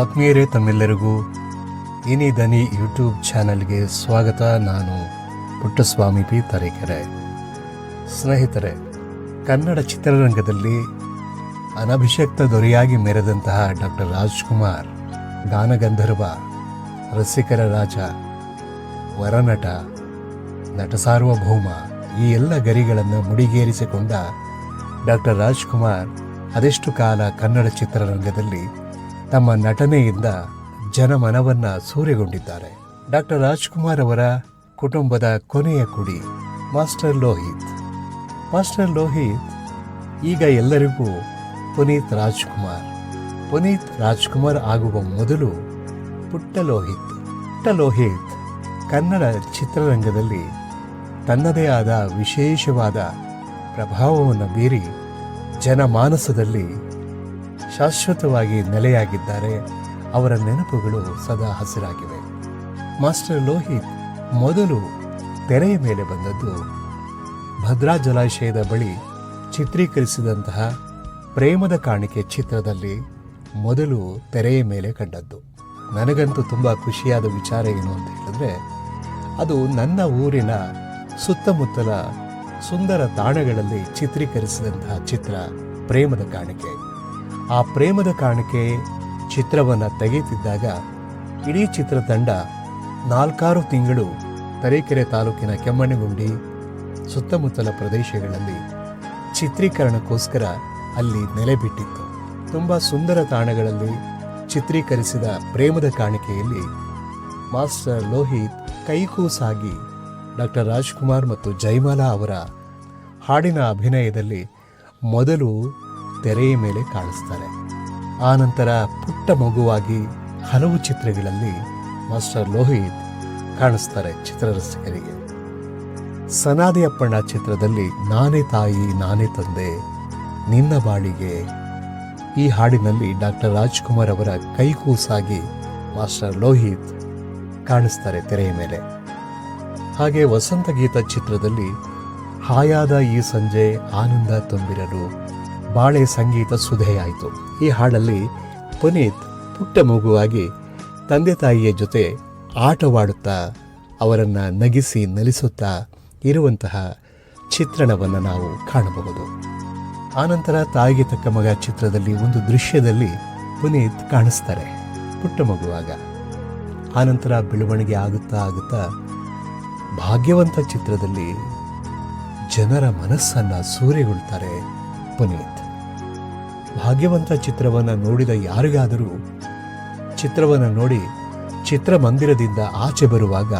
ಆತ್ಮೀಯರೇ ತಮ್ಮೆಲ್ಲರಿಗೂ ಇನಿ ದನಿ ಯೂಟ್ಯೂಬ್ ಚಾನಲ್ಗೆ ಸ್ವಾಗತ. ನಾನು ಪುಟ್ಟಸ್ವಾಮಿ ಪಿ. ತರೀಕೆರೆ. ಸ್ನೇಹಿತರೆ, ಕನ್ನಡ ಚಿತ್ರರಂಗದಲ್ಲಿ ಅನಭಿಷಕ್ತ ದೊರೆಯಾಗಿ ಮೆರೆದಂತಹ ಡಾಕ್ಟರ್ ರಾಜ್ಕುಮಾರ್, ಗಾನಗಂಧರ್ವ, ರಸಿಕರ ರಾಜ, ವರನಟ, ನಟ ಸಾರ್ವಭೌಮ ಈ ಎಲ್ಲ ಗರಿಗಳನ್ನು ಮುಡಿಗೇರಿಸಿಕೊಂಡ ಡಾಕ್ಟರ್ ರಾಜ್ಕುಮಾರ್ ಅದೆಷ್ಟು ಕಾಲ ಕನ್ನಡ ಚಿತ್ರರಂಗದಲ್ಲಿ ತಮ್ಮ ನಟನೆಯಿಂದ ಜನಮನವನ್ನ ಸೂರೆಗೊಂಡಿದ್ದಾರೆ. ಡಾಕ್ಟರ್ ರಾಜ್ಕುಮಾರ್ ಅವರ ಕುಟುಂಬದ ಕೊನೆಯ ಕುಡಿ, ಮಾಸ್ಟರ್ ಲೋಹಿತ್. ಮಾಸ್ಟರ್ ಲೋಹಿತ್, ಈಗ ಎಲ್ಲರಿಗೂ ಪುನೀತ್ ರಾಜ್ಕುಮಾರ್. ಪುನೀತ್ ರಾಜ್ಕುಮಾರ್ ಆಗುವ ಮೊದಲು ಪುಟ್ಟ ಲೋಹಿತ್. ಪುಟ್ಟ ಲೋಹಿತ್ ಕನ್ನಡ ಚಿತ್ರರಂಗದಲ್ಲಿ ತನ್ನದೇ ಆದ ವಿಶೇಷವಾದ ಪ್ರಭಾವವನ್ನು ಬೀರಿ ಜನಮಾನಸದಲ್ಲಿ ಶಾಶ್ವತವಾಗಿ ನೆಲೆಯಾಗಿದ್ದಾರೆ. ಅವರ ನೆನಪುಗಳು ಸದಾ ಹಸಿರಾಗಿವೆ. ಮಾಸ್ಟರ್ ಲೋಹಿತ್ ಮೊದಲು ತೆರೆಯ ಮೇಲೆ ಬಂದದ್ದು ಭದ್ರಾ ಜಲಾಶಯದ ಬಳಿ ಚಿತ್ರೀಕರಿಸಿದಂತಹ ಪ್ರೇಮದ ಕಾಣಿಕೆ ಚಿತ್ರದಲ್ಲಿ ಮೊದಲು ತೆರೆಯ ಮೇಲೆ ಕಂಡದ್ದು. ನನಗಂತೂ ತುಂಬ ಖುಷಿಯಾದ ವಿಚಾರ ಏನು ಅಂತ ಹೇಳಿದ್ರೆ, ಅದು ನನ್ನ ಊರಿನ ಸುತ್ತಮುತ್ತಲ ಸುಂದರ ತಾಣಗಳಲ್ಲಿ ಚಿತ್ರೀಕರಿಸಿದಂತಹ ಚಿತ್ರ ಪ್ರೇಮದ ಕಾಣಿಕೆ. ಆ ಪ್ರೇಮದ ಕಾಣಿಕೆ ಚಿತ್ರವನ್ನು ತೆಗೆಯುತ್ತಿದ್ದಾಗ ಇಡೀ ಚಿತ್ರತಂಡ ನಾಲ್ಕಾರು ತಿಂಗಳು ತರೀಕೆರೆ ತಾಲೂಕಿನ ಕೆಮ್ಮಣ್ಣಗುಂಡಿ ಸುತ್ತಮುತ್ತಲ ಪ್ರದೇಶಗಳಲ್ಲಿ ಚಿತ್ರೀಕರಣಕ್ಕೋಸ್ಕರ ಅಲ್ಲಿ ನೆಲೆಬಿಟ್ಟಿತ್ತು ತುಂಬ ಸುಂದರ ತಾಣಗಳಲ್ಲಿ ಚಿತ್ರೀಕರಿಸಿದ ಪ್ರೇಮದ ಕಾಣಿಕೆಯಲ್ಲಿ ಮಾಸ್ಟರ್ ಲೋಹಿತ್ ಕೈಕೂಸಾಗಿ ಡಾಕ್ಟರ್ ರಾಜ್ಕುಮಾರ್ ಮತ್ತು ಜೈಮಾಲಾ ಅವರ ಹಾಡಿನ ಅಭಿನಯದಲ್ಲಿ ಮೊದಲು ತೆರೆಯ ಮೇಲೆ ಕಾಣಿಸ್ತಾರೆ. ಆನಂತರ ಪುಟ್ಟ ಮಗುವಾಗಿ ಹಲವು ಚಿತ್ರಗಳಲ್ಲಿ ಮಾಸ್ಟರ್ ಲೋಹಿತ್ ಕಾಣಿಸ್ತಾರೆ ಚಿತ್ರರಸಿಕರಿಗೆ. ಸನಾದಿ ಅಪ್ಪಣ್ಣ ಚಿತ್ರದಲ್ಲಿ ನಾನೇ ತಾಯಿ, ನಾನೇ ತಂದೆ, ನಿನ್ನ ಬಾಳಿಗೆ. ಈ ಹಾಡಿನಲ್ಲಿ ಡಾಕ್ಟರ್ ರಾಜ್ಕುಮಾರ್ ಅವರ ಕೈಕೂಸಾಗಿ ಮಾಸ್ಟರ್ ಲೋಹಿತ್ ಕಾಣಿಸ್ತಾರೆ ತೆರೆಯ ಮೇಲೆ. ಹಾಗೆ ವಸಂತ ಗೀತ ಚಿತ್ರದಲ್ಲಿ ಹಾಯಾದ ಈ ಸಂಜೆ ಆನಂದ ತುಂಬಿರಲು ಬಾಳೆ ಸಂಗೀತ ಸುಧೆಯಾಯಿತು. ಈ ಹಾಡಲ್ಲಿ ಪುನೀತ್ ಪುಟ್ಟ ಮಗುವಾಗಿ ತಂದೆ ತಾಯಿಯ ಜೊತೆ ಆಟವಾಡುತ್ತಾ, ಅವರನ್ನು ನಗಿಸಿ ನಲಿಸುತ್ತಾ ಇರುವಂತಹ ಚಿತ್ರಣವನ್ನು ನಾವು ಕಾಣಬಹುದು. ಆನಂತರ ತಾಯಿಗೆ ತಕ್ಕ ಮಗ ಚಿತ್ರದಲ್ಲಿ ಒಂದು ದೃಶ್ಯದಲ್ಲಿ ಪುನೀತ್ ಕಾಣಿಸ್ತಾರೆ, ಪುಟ್ಟ ಮಗುವಾಗ. ಆನಂತರ ಬೆಳವಣಿಗೆ ಆಗುತ್ತಾ ಆಗುತ್ತಾ ಭಾಗ್ಯವಂತ ಚಿತ್ರದಲ್ಲಿ ಜನರ ಮನಸ್ಸನ್ನು ಸೂರೆಗೊಳ್ತಾರೆ ಪುನೀತ್. ಭಾಗ್ಯವಂತ ಚಿತ್ರವನ್ನು ನೋಡಿದ ಯಾರಿಗಾದರೂ, ಚಿತ್ರವನ್ನು ನೋಡಿ ಚಿತ್ರಮಂದಿರದಿಂದ ಆಚೆ ಬರುವಾಗ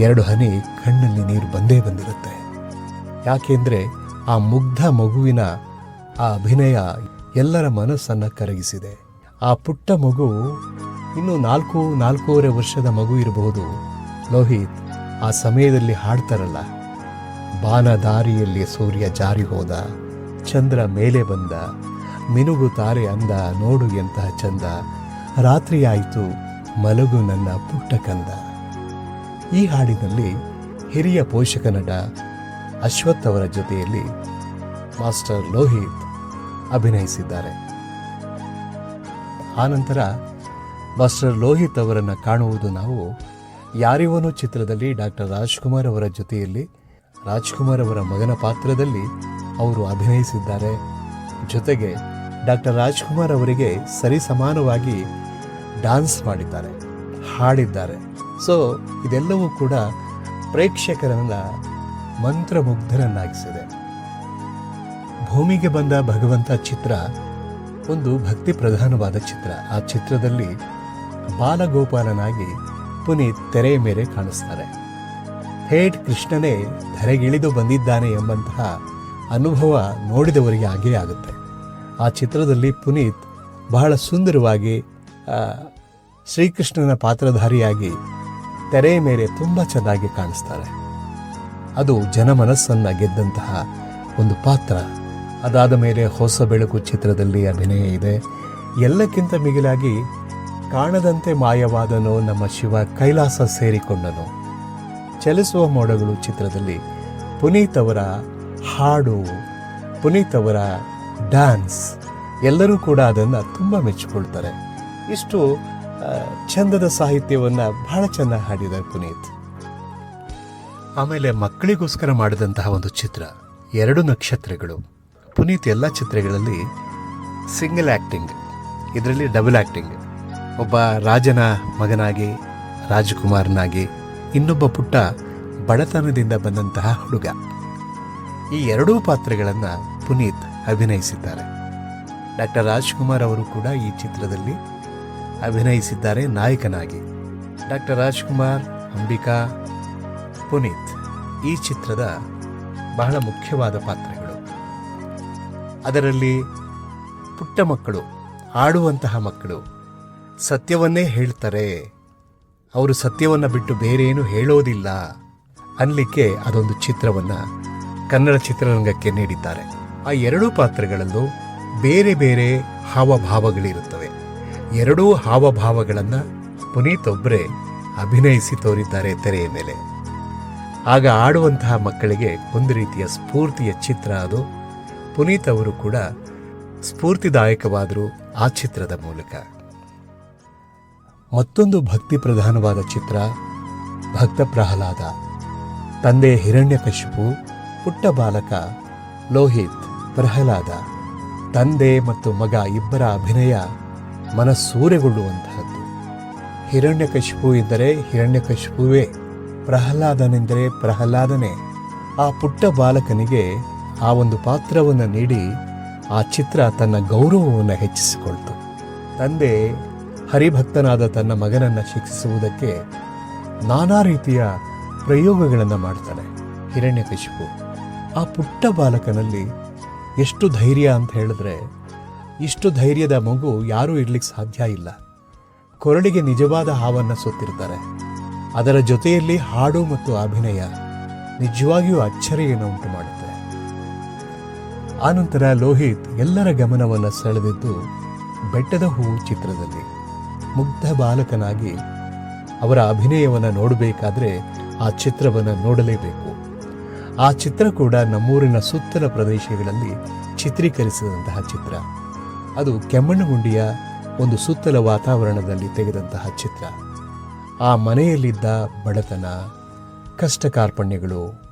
ಎರಡು ಹನಿ ಕಣ್ಣಲ್ಲಿ ನೀರು ಬಂದೇ ಬಂದಿರುತ್ತೆ. ಯಾಕೆಂದರೆ ಆ ಮುಗ್ಧ ಮಗುವಿನ ಆ ಅಭಿನಯ ಎಲ್ಲರ ಮನಸ್ಸನ್ನು ಕರಗಿಸಿದೆ. ಆ ಪುಟ್ಟ ಮಗು ಇನ್ನು ನಾಲ್ಕು, ನಾಲ್ಕೂವರೆ ವರ್ಷದ ಮಗು ಇರಬಹುದು. ಲೋಹಿತ್, ಆ ಸಮಯದಲ್ಲಿ ಹಾಡ್ತಾರಲ್ಲ ಬಾನ ದಾರಿಯಲ್ಲಿ ಸೂರ್ಯ ಜಾರಿ ಹೋದ, ಚಂದ್ರ ಮೇಲೆ ಬಂದ ಮಿನುಗು ತಾರೆ ಅಂದ, ನೋಡು ಎಂತಹ ಚಂದ. ರಾತ್ರಿಯಾಯಿತು, ಮಲಗು ನನ್ನ ಪುಟ್ಟ ಕಂದ. ಈ ಹಾಡಿನಲ್ಲಿ ಹಿರಿಯ ಪೋಷಕ ನಟ ಅಶ್ವಥ್ ಅವರ ಜೊತೆಯಲ್ಲಿ ಮಾಸ್ಟರ್ ಲೋಹಿತ್ ಅಭಿನಯಿಸಿದ್ದಾರೆ. ಆನಂತರ ಮಾಸ್ಟರ್ ಲೋಹಿತ್ ಅವರನ್ನು ಕಾಣುವುದು ನಾವು. ಯಾರಿವನು ಚಿತ್ರದಲ್ಲಿ ಡಾಕ್ಟರ್ ರಾಜ್ಕುಮಾರ್ ಅವರ ಜೊತೆಯಲ್ಲಿ, ರಾಜ್ಕುಮಾರ್ ಅವರ ಮಗನ ಪಾತ್ರದಲ್ಲಿ ಅವರು ಅಭಿನಯಿಸಿದ್ದಾರೆ. ಜೊತೆಗೆ ಡಾಕ್ಟರ್ ರಾಜ್ಕುಮಾರ್ ಅವರಿಗೆ ಸರಿಸಮಾನವಾಗಿ ಡಾನ್ಸ್ ಮಾಡಿದ್ದಾರೆ, ಹಾಡಿದ್ದಾರೆ. ಸೊ ಇದೆಲ್ಲವೂ ಕೂಡ ಪ್ರೇಕ್ಷಕರನ್ನ ಮಂತ್ರಮುಗ್ಧರನ್ನಾಗಿಸಿದೆ. ಭೂಮಿಗೆ ಬಂದ ಭಗವಂತ ಚಿತ್ರ ಒಂದು ಭಕ್ತಿ ಪ್ರಧಾನವಾದ ಚಿತ್ರ. ಆ ಚಿತ್ರದಲ್ಲಿ ಬಾಲಗೋಪಾಲನಾಗಿ ಪುನೀತ್ ತೆರೆಯ ಮೇಲೆ ಕಾಣಿಸ್ತಾರೆ. ಹೇಟ್ ಕೃಷ್ಣನೇ ಧರೆಗಿಳಿದು ಬಂದಿದ್ದಾನೆ ಎಂಬಂತಹ ಅನುಭವ ನೋಡಿದವರಿಗೆ ಆಗೇ ಆಗುತ್ತೆ. ಆ ಚಿತ್ರದಲ್ಲಿ ಪುನೀತ್ ಬಹಳ ಸುಂದರವಾಗಿ ಶ್ರೀಕೃಷ್ಣನ ಪಾತ್ರಧಾರಿಯಾಗಿ ತೆರೆಯ ಮೇಲೆ ತುಂಬ ಚೆನ್ನಾಗಿ ಕಾಣಿಸ್ತಾರೆ. ಅದು ಜನಮನಸ್ಸನ್ನು ಗೆದ್ದಂತಹ ಒಂದು ಪಾತ್ರ. ಅದಾದ ಮೇಲೆ ಹೊಸ ಬೆಳಕು ಚಿತ್ರದಲ್ಲಿ ಅಭಿನಯ ಇದೆ. ಎಲ್ಲಕ್ಕಿಂತ ಮಿಗಿಲಾಗಿ ಕಾಣದಂತೆ ಮಾಯವಾದನೋ ನಮ್ಮ ಶಿವ ಕೈಲಾಸ ಸೇರಿಕೊಂಡನು. ಚಲಿಸುವ ಮೋಡಗಳು ಚಿತ್ರದಲ್ಲಿ ಪುನೀತ್ ಅವರ ಹಾಡು, ಪುನೀತ್ ಅವರ ಡ್ಯಾನ್ಸ್ ಎಲ್ಲರೂ ಕೂಡ ಅದನ್ನು ತುಂಬ ಮೆಚ್ಚಿಕೊಳ್ತಾರೆ. ಇಷ್ಟು ಚಂದದ ಸಾಹಿತ್ಯವನ್ನು ಬಹಳ ಚೆನ್ನಾಗಿ ಹಾಡಿದ್ದಾರೆ ಪುನೀತ್. ಆಮೇಲೆ ಮಕ್ಕಳಿಗೋಸ್ಕರ ಮಾಡಿದಂತಹ ಒಂದು ಚಿತ್ರ, ಎರಡು ನಕ್ಷತ್ರಗಳು. ಪುನೀತ್ ಎಲ್ಲ ಚಿತ್ರಗಳಲ್ಲಿ ಸಿಂಗಲ್ ಆ್ಯಕ್ಟಿಂಗ್ ಇದರಲ್ಲಿ ಡಬಲ್ ಆ್ಯಕ್ಟಿಂಗ್ ಒಬ್ಬ ರಾಜನ ಮಗನಾಗಿ, ರಾಜಕುಮಾರನಾಗಿ, ಇನ್ನೊಬ್ಬ ಪುಟ್ಟ ಬಡತನದಿಂದ ಬಂದಂತಹ ಹುಡುಗ. ಈ ಎರಡೂ ಪಾತ್ರಗಳನ್ನು ಪುನೀತ್ ಅಭಿನಯಿಸಿದ್ದಾರೆ. ಡಾಕ್ಟರ್ ರಾಜ್ಕುಮಾರ್ ಅವರು ಕೂಡ ಈ ಚಿತ್ರದಲ್ಲಿ ಅಭಿನಯಿಸಿದ್ದಾರೆ, ನಾಯಕನಾಗಿ. ಡಾಕ್ಟರ್ ರಾಜ್ಕುಮಾರ್, ಅಂಬಿಕಾ, ಪುನೀತ್ ಈ ಚಿತ್ರದ ಬಹಳ ಮುಖ್ಯವಾದ ಪಾತ್ರಗಳು. ಅದರಲ್ಲಿ ಪುಟ್ಟ ಮಕ್ಕಳು, ಆಡುವಂತಹ ಮಕ್ಕಳು ಸತ್ಯವನ್ನೇ ಹೇಳ್ತಾರೆ. ಅವರು ಸತ್ಯವನ್ನು ಬಿಟ್ಟು ಬೇರೇನು ಹೇಳೋದಿಲ್ಲ ಅನ್ನಲಿಕ್ಕೆ ಅದೊಂದು ಚಿತ್ರವನ್ನು ಕನ್ನಡ ಚಿತ್ರರಂಗಕ್ಕೆ ನೀಡಿದ್ದಾರೆ. ಆ ಎರಡೂ ಪಾತ್ರಗಳಲ್ಲೂ ಬೇರೆ ಬೇರೆ ಹಾವಭಾವಗಳಿರುತ್ತವೆ. ಎರಡೂ ಹಾವಭಾವಗಳನ್ನು ಪುನೀತ್ ಒಬ್ಬರೇ ಅಭಿನಯಿಸಿ ತೋರಿದ್ದಾರೆ ತೆರೆಯ ಮೇಲೆ. ಆಗ ಆಡುವಂತಹ ಮಕ್ಕಳಿಗೆ ಒಂದು ರೀತಿಯ ಸ್ಫೂರ್ತಿಯ ಚಿತ್ರ ಅದು. ಪುನೀತ್ ಅವರು ಕೂಡ ಸ್ಫೂರ್ತಿದಾಯಕವಾದರು ಆ ಚಿತ್ರದ ಮೂಲಕ. ಮತ್ತೊಂದು ಭಕ್ತಿ ಪ್ರಧಾನವಾದ ಚಿತ್ರ ಭಕ್ತ ಪ್ರಹ್ಲಾದ, ತಂದೆ ಹಿರಣ್ಯಕಶಿಪು ಪುಟ್ಟ ಬಾಲಕ ಲೋಹಿತ್. ಪ್ರಹ್ಲಾದ, ತಂದೆ ಮತ್ತು ಮಗ ಇಬ್ಬರ ಅಭಿನಯ ಮನಸ್ಸೂರೆಗೊಳ್ಳುವಂತಹದ್ದು. ಹಿರಣ್ಯಕಶಿಪು ಇದ್ದರೆ ಹಿರಣ್ಯಕಶಿಪುವೇ, ಪ್ರಹ್ಲಾದನೆಂದರೆ ಪ್ರಹ್ಲಾದನೇ. ಆ ಪುಟ್ಟ ಬಾಲಕನಿಗೆ ಆ ಒಂದು ಪಾತ್ರವನ್ನು ನೀಡಿ ಆ ಚಿತ್ರ ತನ್ನ ಗೌರವವನ್ನು ಹೆಚ್ಚಿಸಿಕೊಳ್ತು. ತಂದೆ, ಹರಿಭಕ್ತನಾದ ತನ್ನ ಮಗನನ್ನು ಶಿಕ್ಷಿಸುವುದಕ್ಕೆ ನಾನಾ ರೀತಿಯ ಪ್ರಯೋಗಗಳನ್ನು ಮಾಡ್ತಾನೆ ಹಿರಣ್ಯಕಶಿಪು. ಆ ಪುಟ್ಟ ಬಾಲಕನಲ್ಲಿ ಎಷ್ಟು ಧೈರ್ಯ ಅಂತ ಹೇಳಿದ್ರೆ ಇಷ್ಟು ಧೈರ್ಯದ ಮಗು ಯಾರೂ ಇರ್ಲಿಕ್ಕೆ ಸಾಧ್ಯ ಇಲ್ಲ. ಕೊರಳಿಗೆ ನಿಜವಾದ ಹಾವನ್ನ ಸುತ್ತಿರ್ತಾರೆ ಅದರ ಜೊತೆಯಲ್ಲಿ ಹಾಡು ಮತ್ತು ಅಭಿನಯ ನಿಜವಾಗಿಯೂ ಅಚ್ಚರಿಯನ್ನು ಉಂಟು ಮಾಡುತ್ತೆ ಆನಂತರ ಲೋಹಿತ್ ಎಲ್ಲರ ಗಮನವನ್ನು ಸೆಳೆದಿದ್ದು ಬೆಟ್ಟದ ಹೂವು ಚಿತ್ರದಲ್ಲಿ ಮುಗ್ಧ ಬಾಲಕನಾಗಿ ಅವರ ಅಭಿನಯವನ್ನು ನೋಡಬೇಕಾದ್ರೆ ಆ ಚಿತ್ರವನ್ನು ನೋಡಲೇಬೇಕು. ಆ ಚಿತ್ರ ಕೂಡ ನಮ್ಮೂರಿನ ಸುತ್ತಲ ಪ್ರದೇಶಗಳಲ್ಲಿ ಚಿತ್ರೀಕರಿಸಿದಂತಹ ಚಿತ್ರ. ಅದು ಕೆಮ್ಮಣ್ಣಗುಂಡಿಯ ಒಂದು ಸುತ್ತಲ ವಾತಾವರಣದಲ್ಲಿ ತೆಗೆದಂತಹ ಚಿತ್ರ. ಆ ಮನೆಯಲ್ಲಿದ್ದ ಬಡತನ ಕಷ್ಟ ಕಾರ್ಪಣ್ಯಗಳು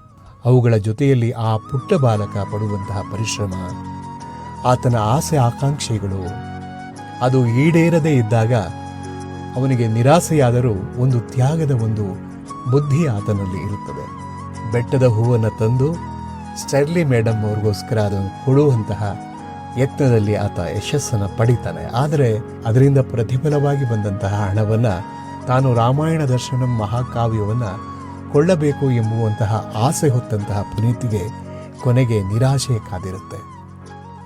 ಅವುಗಳ ಜೊತೆಯಲ್ಲಿ ಆ ಪುಟ್ಟ ಬಾಲಕ ಪಡುವಂತಹ ಪರಿಶ್ರಮ, ಆತನ ಆಸೆ ಆಕಾಂಕ್ಷೆಗಳು, ಅದು ಈಡೇರದೇ ಇದ್ದಾಗ ಅವನಿಗೆ ನಿರಾಸೆಯಾದರೂ ಒಂದು ತ್ಯಾಗದ ಒಂದು ಬುದ್ಧಿ ಆತನಲ್ಲಿ ಇರುತ್ತದೆ. ಬೆಟ್ಟದ ಹೂವನ್ನು ತಂದು ಸ್ಟೆರ್ಲಿ ಮೇಡಮ್ ಅವ್ರಿಗೋಸ್ಕರ ಅದನ್ನು ಕೊಡುವಂತಹ ಯತ್ನದಲ್ಲಿ ಆತ ಯಶಸ್ಸನ್ನು ಪಡಿತಾನೆ. ಆದರೆ ಅದರಿಂದ ಪ್ರತಿಫಲವಾಗಿ ಬಂದಂತಹ ಹಣವನ್ನು ತಾನು ರಾಮಾಯಣ ದರ್ಶನಂ ಮಹಾಕಾವ್ಯವನ್ನು ಕೊಳ್ಳಬೇಕು ಎಂಬುವಂತಹ ಆಸೆ ಹೊತ್ತಂತಹ ಪುನೀತಿಗೆ ಕೊನೆಗೆ ನಿರಾಶೆ ಕಾದಿರುತ್ತೆ.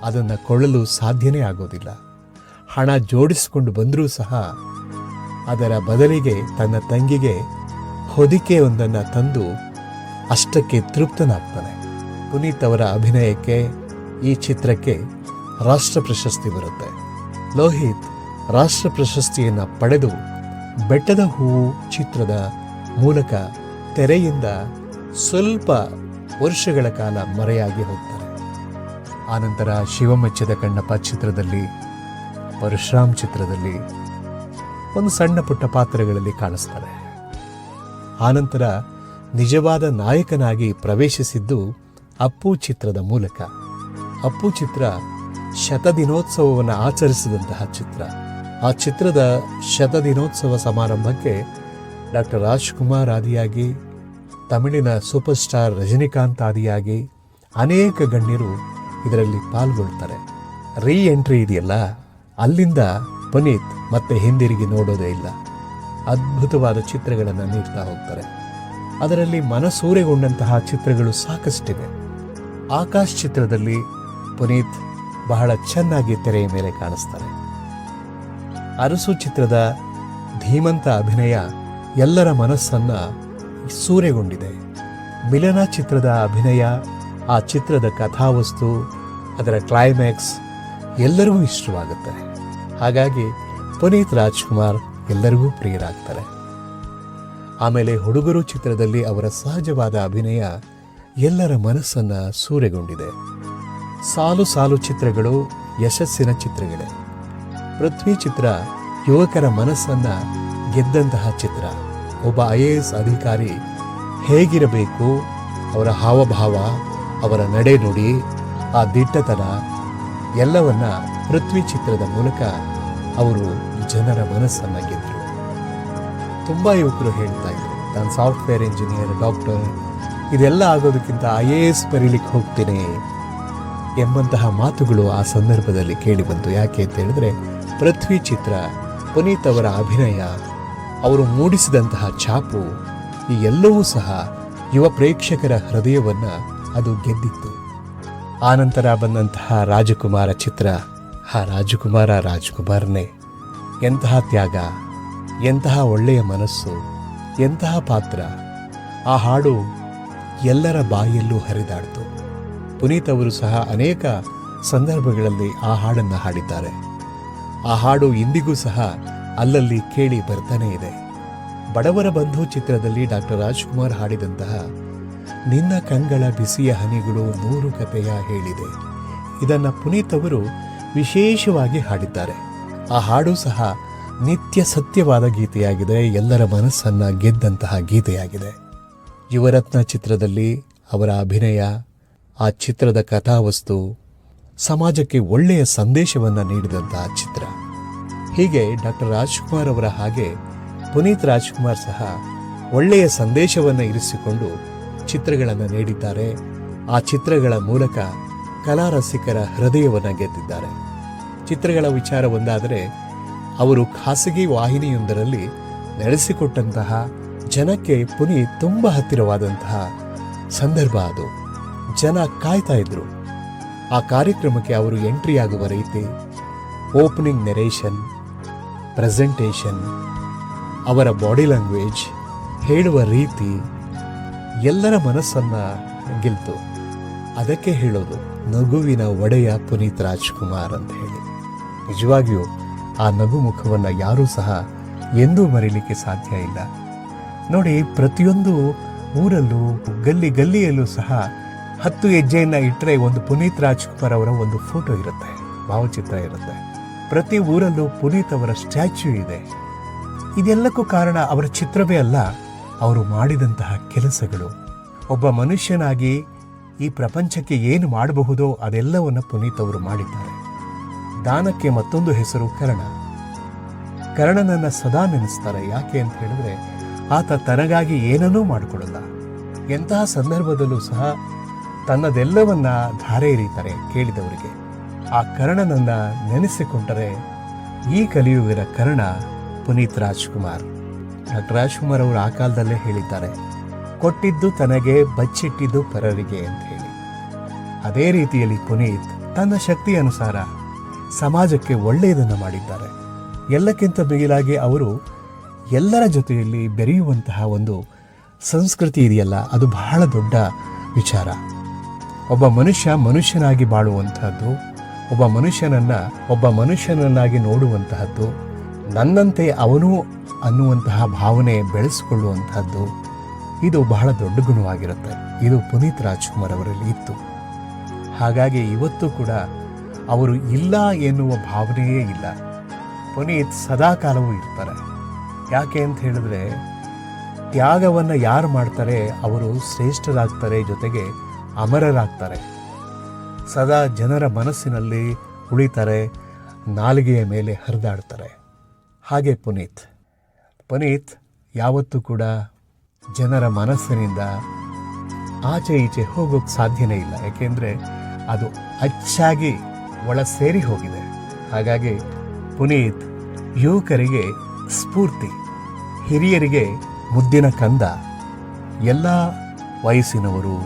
ಅದನ್ನು ಕೊಳ್ಳಲು ಸಾಧ್ಯನೇ ಆಗೋದಿಲ್ಲ. ಹಣ ಜೋಡಿಸಿಕೊಂಡು ಬಂದರೂ ಸಹ ಅದರ ಬದಲಿಗೆ ತನ್ನ ತಂಗಿಗೆ ಹೊದಿಕೆಯೊಂದನ್ನು ತಂದು ಅಷ್ಟಕ್ಕೆ ತೃಪ್ತನಾಗ್ತಾನೆ. ಪುನೀತ್ ಅವರ ಅಭಿನಯಕ್ಕೆ ಈ ಚಿತ್ರಕ್ಕೆ ರಾಷ್ಟ್ರ ಪ್ರಶಸ್ತಿ ಬರುತ್ತೆ. ಲೋಹಿತ್ ರಾಷ್ಟ್ರ ಪ್ರಶಸ್ತಿಯನ್ನು ಪಡೆದು ಬೆಟ್ಟದ ಹೂವು ಚಿತ್ರದ ಮೂಲಕ ತೆರೆಯಿಂದ ಸ್ವಲ್ಪ ವರ್ಷಗಳ ಕಾಲ ಮರೆಯಾಗಿ ಹೋಗ್ತಾರೆ. ಆನಂತರ ಶಿವಮೆಚ್ಚದ ಕಣ್ಣಪ್ಪ ಚಿತ್ರದಲ್ಲಿ, ಪರಶುರಾಮ್ ಚಿತ್ರದಲ್ಲಿ ಒಂದು ಸಣ್ಣ ಪುಟ್ಟ ಪಾತ್ರಗಳಲ್ಲಿ ಕಾಣಿಸ್ತಾರೆ. ಆನಂತರ ನಿಜವಾದ ನಾಯಕನಾಗಿ ಪ್ರವೇಶಿಸಿದ್ದು ಅಪ್ಪು ಚಿತ್ರದ ಮೂಲಕ. ಅಪ್ಪು ಚಿತ್ರ ಶತದಿನೋತ್ಸವವನ್ನು ಆಚರಿಸಿದಂತಹ ಚಿತ್ರ. ಆ ಚಿತ್ರದ ಶತದಿನೋತ್ಸವ ಸಮಾರಂಭಕ್ಕೆ ಡಾಕ್ಟರ್ ರಾಜ್ಕುಮಾರ್ ಆದಿಯಾಗಿ, ತಮಿಳಿನ ಸೂಪರ್ ಸ್ಟಾರ್ ರಜನಿಕಾಂತ್ ಆದಿಯಾಗಿ ಅನೇಕ ಗಣ್ಯರು ಇದರಲ್ಲಿ ಪಾಲ್ಗೊಳ್ತಾರೆ. ರೀ ಎಂಟ್ರಿ ಇದೆಯಲ್ಲ, ಅಲ್ಲಿಂದ ಪುನೀತ್ ಮತ್ತೆ ಹಿಂದಿರುಗಿ ನೋಡೋದೇ ಇಲ್ಲ. ಅದ್ಭುತವಾದ ಚಿತ್ರಗಳನ್ನು ನೀಡ್ತಾ ಹೋಗ್ತಾರೆ. ಅದರಲ್ಲಿ ಮನಸೂರೆಗೊಂಡಂತಹ ಚಿತ್ರಗಳು ಸಾಕಷ್ಟಿವೆ. ಆಕಾಶ್ ಚಿತ್ರದಲ್ಲಿ ಪುನೀತ್ ಬಹಳ ಚೆನ್ನಾಗಿ ತೆರೆಯ ಮೇಲೆ ಕಾಣಿಸ್ತಾರೆ ಅರಸು ಚಿತ್ರದ ಧೀಮಂತ ಅಭಿನಯ ಎಲ್ಲರ ಮನಸ್ಸನ್ನು ಸೂರೆಗೊಂಡಿದೆ. ಮಿಲನ ಚಿತ್ರದ ಅಭಿನಯ, ಆ ಚಿತ್ರದ ಕಥಾವಸ್ತು, ಅದರ ಕ್ಲೈಮ್ಯಾಕ್ಸ್ ಎಲ್ಲರಿಗೂ ಇಷ್ಟವಾಗುತ್ತೆ ಹಾಗಾಗಿ ಪುನೀತ್ ರಾಜ್ಕುಮಾರ್ ಎಲ್ಲರಿಗೂ ಪ್ರಿಯರಾಗ್ತಾರೆ. ಆಮೇಲೆ ಹುಡುಗರು ಚಿತ್ರದಲ್ಲಿ ಅವರ ಸಹಜವಾದ ಅಭಿನಯ ಎಲ್ಲರ ಮನಸ್ಸನ್ನ ಸೂರೆಗೊಂಡಿದೆ. ಸಾಲು ಸಾಲು ಚಿತ್ರಗಳು ಯಶಸ್ಸಿನ ಚಿತ್ರಗಳೇ. ಪೃಥ್ವಿ ಚಿತ್ರ ಯುವಕರ ಮನಸ್ಸನ್ನ ಗೆದ್ದಂತಹ ಚಿತ್ರ. ಒಬ್ಬ ಐ ಅಧಿಕಾರಿ ಹೇಗಿರಬೇಕು, ಅವರ ಹಾವಭಾವ, ಅವರ ನಡೆನುಡಿ ಆ ದಿಟ್ಟತನ ಎಲ್ಲವನ್ನ ಪೃಥ್ವಿ ಚಿತ್ರದ ಮೂಲಕ ಅವರು ಜನರ ಮನಸ್ಸನ್ನ ಗೆದ್ದರು ತುಂಬ ಯುವಕರು ಹೇಳ್ತಾ ಇದ್ರು. ನಾನು ಸಾಫ್ಟ್ವೇರ್ ಇಂಜಿನಿಯರ್, ಡಾಕ್ಟರ್, ಇದೆಲ್ಲ ಆಗೋದಕ್ಕಿಂತ ಐ ಎ ಎಸ್ ಬರೀಲಿಕ್ಕೆ ಹೋಗ್ತೇನೆ ಎಂಬಂತಹ ಮಾತುಗಳು ಆ ಸಂದರ್ಭದಲ್ಲಿ ಕೇಳಿಬಂತು ಯಾಕೆ ಅಂತ ಹೇಳಿದ್ರೆ, ಪೃಥ್ವಿ ಚಿತ್ರ, ಪುನೀತ್ ಅವರ ಅಭಿನಯ, ಅವರು ಮೂಡಿಸಿದಂತಹ ಛಾಪು, ಈ ಎಲ್ಲವೂ ಸಹ ಯುವ ಪ್ರೇಕ್ಷಕರ ಹೃದಯವನ್ನು ಅದು ಗೆದ್ದಿತ್ತು. ಆನಂತರ ಬಂದಂತಹ ರಾಜಕುಮಾರ ಚಿತ್ರ ಆ ರಾಜಕುಮಾರ, ರಾಜ್ಕುಮಾರ್ನೇ, ಎಂತಹ ತ್ಯಾಗ. ಎಂತಹ ಒಳ್ಳೆಯ ಮನಸ್ಸು, ಎಂತಹ ಪಾತ್ರ, ಆ ಹಾಡು ಎಲ್ಲರ ಬಾಯಲ್ಲೂ ಹರಿದಾಡ್ತು. ಪುನೀತ್ ಅವರು ಸಹ ಅನೇಕ ಸಂದರ್ಭಗಳಲ್ಲಿ ಆ ಹಾಡನ್ನು ಹಾಡಿದ್ದಾರೆ. ಆ ಹಾಡು ಇಂದಿಗೂ ಸಹ ಅಲ್ಲಲ್ಲಿ ಕೇಳಿ ಬರ್ತಾನೆ ಇದೆ. ಬಡವರ ಬಂಧು ಚಿತ್ರದಲ್ಲಿ ಡಾಕ್ಟರ್ ರಾಜ್ಕುಮಾರ್ ಹಾಡಿದಂತಹ ನಿನ್ನ ಕಂಗಳ ಬಿಸಿಯ ಹನಿಗಳು ನೂರು ಕಥೆಯ ಹೇಳಿದೆ. ಇದನ್ನು ಪುನೀತ್ ಅವರು ವಿಶೇಷವಾಗಿ ಹಾಡಿದ್ದಾರೆ. ಆ ಹಾಡು ಸಹ ನಿತ್ಯ ಸತ್ಯವಾದ ಗೀತೆಯಾಗಿದೆ. ಎಲ್ಲರ ಮನಸ್ಸನ್ನು ಗೆದ್ದಂತಹ ಗೀತೆಯಾಗಿದೆ. ಯುವರತ್ನ ಚಿತ್ರದಲ್ಲಿ ಅವರ ಅಭಿನಯ, ಆ ಚಿತ್ರದ ಕಥಾವಸ್ತು, ಸಮಾಜಕ್ಕೆ ಒಳ್ಳೆಯ ಸಂದೇಶವನ್ನು ನೀಡಿದಂತಹ ಚಿತ್ರ. ಹೀಗೆ ಡಾಕ್ಟರ್ ರಾಜ್ಕುಮಾರ್ ಅವರ ಹಾಗೆ ಪುನೀತ್ ರಾಜ್ಕುಮಾರ್ ಸಹ ಒಳ್ಳೆಯ ಸಂದೇಶವನ್ನು ಇರಿಸಿಕೊಂಡು ಚಿತ್ರಗಳನ್ನು ನೀಡಿದ್ದಾರೆ. ಆ ಚಿತ್ರಗಳ ಮೂಲಕ ಕಲಾರಸಿಕರ ಹೃದಯವನ್ನು ಗೆದ್ದಿದ್ದಾರೆ. ಚಿತ್ರಗಳ ವಿಚಾರ ಒಂದಾದರೆ ಅವರು ಖಾಸಗಿ ವಾಹಿನಿಯೊಂದರಲ್ಲಿ ನಡೆಸಿಕೊಟ್ಟಂತಹ ಜನಕ್ಕೆ ಪುನೀತ್ ತುಂಬ ಹತ್ತಿರವಾದಂತಹ ಸಂದರ್ಭ ಅದು. ಜನ ಕಾಯ್ತಾ ಇದ್ರು. ಆ ಕಾರ್ಯಕ್ರಮಕ್ಕೆ ಅವರು ಎಂಟ್ರಿ ಆಗುವ ರೀತಿ ಓಪನಿಂಗ್ ನೆರೇಷನ್, ಪ್ರೆಸೆಂಟೇಷನ್, ಅವರ ಬಾಡಿ ಲ್ಯಾಂಗ್ವೇಜ್ ಹೇಳುವ ರೀತಿ ಎಲ್ಲರ ಮನಸ್ಸನ್ನ ಗೆಲ್ತು. ಅದಕ್ಕೆ ಹೇಳೋದು ನಗುವಿನ ಒಡೆಯ ಪುನೀತ್ ರಾಜ್ಕುಮಾರ್ ಅಂತ ಹೇಳಿ. ನಿಜವಾಗಿಯೂ ಆ ನಗು ಮುಖವನ್ನು ಯಾರೂ ಸಹ ಎಂದೂ ಮರೀಲಿಕ್ಕೆ ಸಾಧ್ಯ ಇಲ್ಲ. ನೋಡಿ, ಪ್ರತಿಯೊಂದು ಊರಲ್ಲೂ, ಗಲ್ಲಿ ಗಲ್ಲಿಯಲ್ಲೂ ಸಹ ಹತ್ತು ಹೆಜ್ಜೆಯನ್ನು ಇಟ್ಟರೆ ಒಂದು ಪುನೀತ್ ರಾಜ್ಕುಮಾರ್ ಅವರ ಒಂದು ಫೋಟೋ ಇರುತ್ತೆ, ಭಾವಚಿತ್ರ ಇರುತ್ತೆ. ಪ್ರತಿ ಊರಲ್ಲೂ ಪುನೀತ್ ಅವರ ಸ್ಟ್ಯಾಚ್ಯೂ ಇದೆ. ಇದೆಲ್ಲಕ್ಕೂ ಕಾರಣ ಅವರ ಚಿತ್ರವೇ ಅಲ್ಲ, ಅವರು ಮಾಡಿದಂತಹ ಕೆಲಸಗಳು. ಒಬ್ಬ ಮನುಷ್ಯನಾಗಿ ಈ ಪ್ರಪಂಚಕ್ಕೆ ಏನು ಮಾಡಬಹುದೋ ಅದೆಲ್ಲವನ್ನು ಪುನೀತ್ ಅವರು ಮಾಡಿದ್ದಾರೆ. ದಾನಕ್ಕೆ ಮತ್ತೊಂದು ಹೆಸರು ಕರ್ಣ. ಕರ್ಣನನ್ನ ಸದಾ ನೆನೆಸ್ತಾರೆ. ಯಾಕೆ ಅಂತ ಹೇಳಿದ್ರೆ, ಆತ ತನಗಾಗಿ ಏನನ್ನೂ ಮಾಡಿಕೊಡಲ್ಲ. ಎಂತಹ ಸಂದರ್ಭದಲ್ಲೂ ಸಹ ತನ್ನದೆಲ್ಲವನ್ನ ಧಾರೆ ಎರೀತಾರೆ ಕೇಳಿದವರಿಗೆ. ಆ ಕರ್ಣನನ್ನ ನೆನೆಸಿಕೊಂಡರೆ ಈ ಕಲಿಯುಗದ ಕರ್ಣ ಪುನೀತ್ ರಾಜ್ಕುಮಾರ್. ಡಾಕ್ಟರ್ ರಾಜ್ಕುಮಾರ್ ಅವರು ಆ ಕಾಲದಲ್ಲೇ ಹೇಳಿದ್ದಾರೆ, ಕೊಟ್ಟಿದ್ದು ತನಗೆ, ಬಚ್ಚಿಟ್ಟಿದ್ದು ಪರರಿಗೆ ಅಂತ ಹೇಳಿ. ಅದೇ ರೀತಿಯಲ್ಲಿ ಪುನೀತ್ ತನ್ನ ಶಕ್ತಿ ಅನುಸಾರ ಸಮಾಜಕ್ಕೆ ಒಳ್ಳೆಯದನ್ನು ಮಾಡಿದ್ದಾರೆ. ಎಲ್ಲಕ್ಕಿಂತ ಮಿಗಿಲಾಗಿ ಅವರು ಎಲ್ಲರ ಜೊತೆಯಲ್ಲಿ ಬೆರೆಯುವಂತಹ ಒಂದು ಸಂಸ್ಕೃತಿ ಇದೆಯಲ್ಲ, ಅದು ಬಹಳ ದೊಡ್ಡ ವಿಚಾರ. ಒಬ್ಬ ಮನುಷ್ಯ ಮನುಷ್ಯನಾಗಿ ಬಾಳುವಂತಹದ್ದು, ಒಬ್ಬ ಮನುಷ್ಯನನ್ನು, ಒಬ್ಬ ಮನುಷ್ಯನನ್ನಾಗಿ ನೋಡುವಂತಹದ್ದು, ನನ್ನಂತೆ ಅವನು ಅನ್ನುವಂತಹ ಭಾವನೆ ಬೆಳೆಸಿಕೊಳ್ಳುವಂತಹದ್ದು, ಇದು ಬಹಳ ದೊಡ್ಡ ಗುಣವಾಗಿರುತ್ತೆ. ಇದು ಪುನೀತ್ ರಾಜ್ಕುಮಾರ್ ಅವರಲ್ಲಿ ಇತ್ತು. ಹಾಗಾಗಿ ಇವತ್ತು ಕೂಡ ಅವರು ಇಲ್ಲ ಎನ್ನುವ ಭಾವನೆಯೇ ಇಲ್ಲ. ಪುನೀತ್ ಸದಾ ಕಾಲವೂ ಇರ್ತಾರೆ. ಯಾಕೆ ಅಂತ ಹೇಳಿದ್ರೆ, ತ್ಯಾಗವನ್ನು ಯಾರು ಮಾಡ್ತಾರೆ, ಅವರು ಶ್ರೇಷ್ಠರಾಗ್ತಾರೆ ಜೊತೆಗೆ ಅಮರರಾಗ್ತಾರೆ. ಸದಾ ಜನರ ಮನಸ್ಸಿನಲ್ಲಿ ಉಳಿತಾರೆ, ನಾಲಿಗೆಯ ಮೇಲೆ ಹರಿದಾಡ್ತಾರೆ. ಹಾಗೆ ಪುನೀತ್. ಪುನೀತ್ ಯಾವತ್ತೂ ಕೂಡ ಜನರ ಮನಸ್ಸಿನಿಂದ ಆಚೆ ಈಚೆ ಹೋಗೋಕ್ಕೆ ಸಾಧ್ಯನೇ ಇಲ್ಲ. ಯಾಕೆಂದರೆ ಅದು ಅಚ್ಚಾಗಿ ಒಳ ಸೇರಿ ಹೋಗಿದೆ. ಹಾಗಾಗಿ ಪುನೀತ್ ಯುವಕರಿಗೆ ಸ್ಫೂರ್ತಿ, ಹಿರಿಯರಿಗೆ ಮುದ್ದಿನ ಕಂದ. ಎಲ್ಲ ವಯಸ್ಸಿನವರು,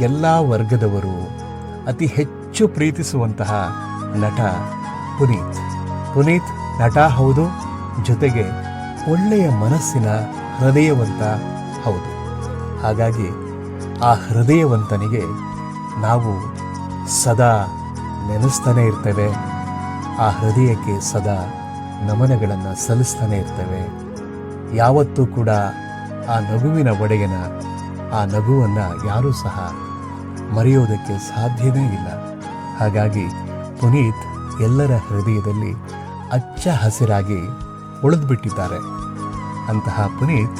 ಎಲ್ಲ ವರ್ಗದವರು ಅತಿ ಹೆಚ್ಚು ಪ್ರೀತಿಸುವಂತಹ ನಟ ಪುನೀತ್. ಪುನೀತ್ ನಟ ಹೌದು, ಜೊತೆಗೆ ಒಳ್ಳೆಯ ಮನಸ್ಸಿನ ಹೃದಯವಂತ ಹೌದು. ಹಾಗಾಗಿ ಆ ಹೃದಯವಂತನಿಗೆ ನಾವು ಸದಾ ನೆನೆಸ್ತಾನೆ ಇರ್ತೇವೆ. ಆ ಹೃದಯಕ್ಕೆ ಸದಾ ನಮನಗಳನ್ನು ಸಲ್ಲಿಸ್ತಾನೆ ಇರ್ತೇವೆ. ಯಾವತ್ತೂ ಕೂಡ ಆ ನಗುವಿನ ಒಡೆಯನ, ಆ ನಗುವನ್ನು ಯಾರೂ ಸಹ ಮರೆಯೋದಕ್ಕೆ ಸಾಧ್ಯವೇ ಇಲ್ಲ. ಹಾಗಾಗಿ ಪುನೀತ್ ಎಲ್ಲರ ಹೃದಯದಲ್ಲಿ ಅಚ್ಚ ಹಸಿರಾಗಿ ಉಳಿದುಬಿಟ್ಟಿದ್ದಾರೆ. ಅಂತಹ ಪುನೀತ್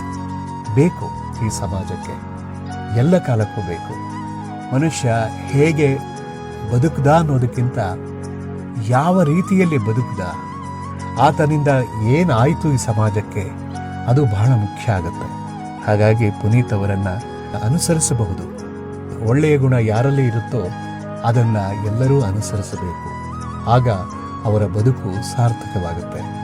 ಬೇಕು ಈ ಸಮಾಜಕ್ಕೆ. ಎಲ್ಲ ಕಾಲಕ್ಕೂ ಬೇಕು. ಮನುಷ್ಯ ಹೇಗೆ ಬದುಕದ ಅನ್ನೋದಕ್ಕಿಂತ ಯಾವ ರೀತಿಯಲ್ಲಿ ಬದುಕ್ದ, ಆತನಿಂದ ಏನಾಯಿತು ಈ ಸಮಾಜಕ್ಕೆ, ಅದು ಬಹಳ ಮುಖ್ಯ ಆಗುತ್ತೆ. ಹಾಗಾಗಿ ಪುನೀತ್ ಅವರನ್ನು ಅನುಸರಿಸಬಹುದು. ಒಳ್ಳೆಯ ಗುಣ ಯಾರಲ್ಲಿ ಇರುತ್ತೋ ಅದನ್ನು ಎಲ್ಲರೂ ಅನುಸರಿಸಬೇಕು. ಆಗ ಅವರ ಬದುಕು ಸಾರ್ಥಕವಾಗುತ್ತೆ.